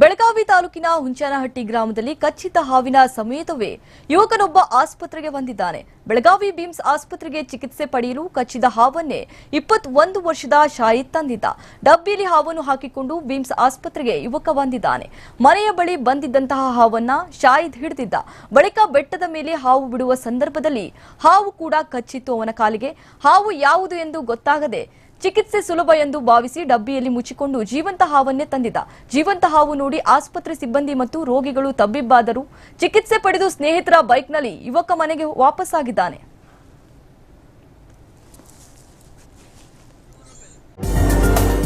ಬೆಳಗಾವಿ ತಾಲೂಕಿನ ಹುಂಚನಹಟ್ಟಿ ಗ್ರಾಮದಲ್ಲಿ ಕಚ್ಚಿದ್ದ ಹಾವಿನ ಸಮೇತವೇ ಯುವಕನೊಬ್ಬ ಆಸ್ಪತ್ರೆಗೆ ಬಂದಿದ್ದಾನೆ. ಬೆಳಗಾವಿ ಬಿಮ್ಸ್ ಆಸ್ಪತ್ರೆಗೆ ಚಿಕಿತ್ಸೆ ಪಡೆಯಲು ಕಚ್ಚಿದ ಹಾವನ್ನೇ ಇಪ್ಪತ್ತೊಂದು ವರ್ಷದ ಶಾಹಿದ್ ತಂದಿದ್ದ. ಡಬ್ಬಿಯಲ್ಲಿ ಹಾವನ್ನು ಹಾಕಿಕೊಂಡು ಬಿಮ್ಸ್ ಆಸ್ಪತ್ರೆಗೆ ಯುವಕ ಬಂದಿದ್ದಾನೆ. ಮನೆಯ ಬಳಿ ಬಂದಿದ್ದಂತಹ ಹಾವನ್ನ ಶಾಹಿದ್ ಹಿಡಿದಿದ್ದ. ಬಳಿಕ ಬೆಟ್ಟದ ಮೇಲೆ ಹಾವು ಬಿಡುವ ಸಂದರ್ಭದಲ್ಲಿ ಹಾವು ಕೂಡ ಕಚ್ಚಿತ್ತು ಅವನ ಕಾಲಿಗೆ. ಹಾವು ಯಾವುದು ಎಂದು ಗೊತ್ತಾಗದೆ ಚಿಕಿತ್ಸೆ ಸುಲಭ ಎಂದು ಭಾವಿಸಿ ಡಬ್ಬಿಯಲ್ಲಿ ಮುಚ್ಚಿಕೊಂಡು ಜೀವಂತ ಹಾವನ್ನೇ ತಂದಿದ್ದ. ಜೀವಂತ ಹಾವು ನೋಡಿ ಆಸ್ಪತ್ರೆ ಸಿಬ್ಬಂದಿ ಮತ್ತು ರೋಗಿಗಳು ತಬ್ಬಿಬ್ಬಾದರು. ಚಿಕಿತ್ಸೆ ಪಡೆದು ಸ್ನೇಹಿತರ ಬೈಕ್ನಲ್ಲಿ ಯುವಕ ಮನೆಗೆ ವಾಪಸ್ಸಾಗಿದ್ದಾನೆ.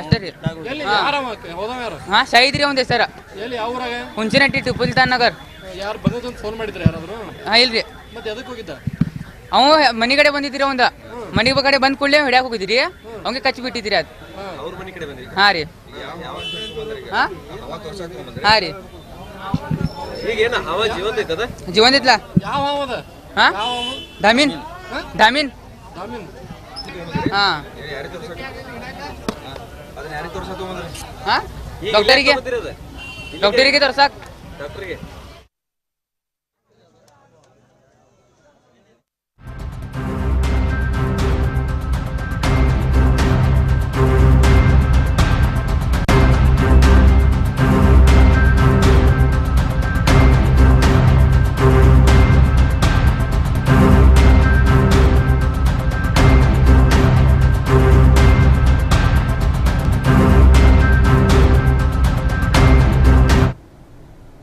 ಅಷ್ಟೇ ರೀ. ಎಲ್ಲಿ? ಆರಾಮಕ್ಕೆ ಹೋದವ ಯಾರು? ಹಾ ಶಹೀದ್ ರೀ ಒಂದ್ ಸರ್ ಎಲ್ಲಿ? ಯಾವ ಊರಾಗ? ಹುಂಚಿನಟ್ಟಿ ಟಿಪ್ಪು ಸುಲ್ತಾನ್ ನಗರ್. ಯಾರು ಬಂದದ್ದು ಅಂತ ಫೋನ್ ಮಾಡಿದ್ರೆ ಯಾರಾದ್ರು? ಹಾ ಇಲ್ರಿ. ಮತ್ತೆ ಎದಕ್ಕೆ ಹೋಗಿದ್ದ? ಅವ ಮನಿ ಕಡೆ ಬಂದಿದ್ರಿ ಒಂದ? ಮನಿ ಕಡೆ ಬಂದ್ ಕೂಡಲೇ ಹಿಡಿಯಾಕ ಹೋಗಿದ್ರಿ ಅವಂಗೆ ಕಚ್ಚಿ ಬಿಟ್ಟಿದ್ರಿ ಅದ್? ಹಾ ರೀ. ಹಾ? ಹಾ ರೀ. ಜೀವನ್ ಯಾವ ಹಾ? ದಾಮಿನ್? ದಾಮಿನ್. ಹಾ. ಹಾ. ಡಾಕ್ಟರಿಗೆ? ಡಾಕ್ಟರಿಗೆ ತೋರ್ಸಾಕ್? ಡಾಕ್ಟರ್ಗೆ?